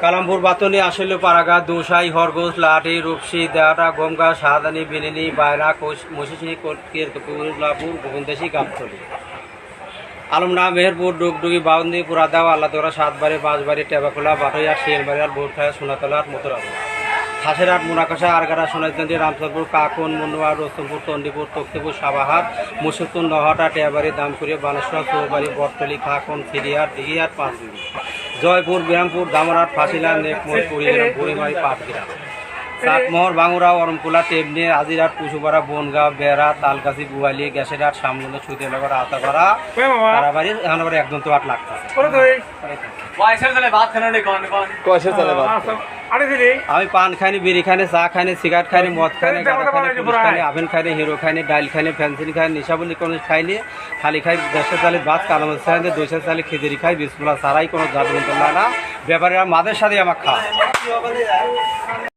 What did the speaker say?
কালামপুর বাতনি আসলে পারাগা দুসাই হরগোস লাটি রূপসী দেওয়াটা গমগা সাহাদানি বিনিনি বায়রা কোষ মশিসি কীর্তপুর লাপুর গোবিন্দাসী গাবতলি। আলমনা মেহেরপুর ডুগডুগি বাউন্দি পুরাদাও আল্লাহতরা সাতবাড়ি পাঁচবাড়ি টেবাখোলা বাটইয়া শিয়ালবাড়িয়ার বোরখায়া সোনাতলার মতোরাব খাসেরহাট মুনাকাশা আরগাড়া সোনাইজগঞ্জ রামচন্দ্রপুর কাকুন মুন্ডুয়া রস্তমপুর তন্ডিপুর তক্তিপুর সাবাহাট মুসুকুন নহাটা টেয়াবাড়ি দামপুরিয়া বানেশ্বর, চৌবাড়ি, বটতলি খাকুন ফিরিয়ার দিঘিয়ার পাঁচগুড়ি জয়পুর বিরামপুর দামরাট ফাঁসিলা নেকমোর পুরী বুড়িমারি পাটগ্রাম চাটমোহর বাঙুরা অরমকুলা টেবনি আজিরাট কুসুপাড়া বনগাঁও বেড়া তালগাছি বুয়ালি গ্যাসেরহাট সামগুলো সুদেনগর আতাপাড়া তারাবাড়ি এখানে একদম তো আট লাখ চলে বাদ আমি পান খাইনি বিড়ি খাইনি চা খাইনি সিগারেট খাইনি মদ খাইনি খাইনি আভেন খাইনি হিরো খাইনি ডাইল খাইনি ফ্যান্সিন খাইনি নিশাবলি কোনো খাইনি খালি খাই দেড়শো চালিশ ভাত কালাম খাইনি দুইশো চালিশ খিচুড়ি খাই বিসমুলা সারাই কোনো জাদু না ব্যাপারীরা মাদের সাথে আমার খাওয়া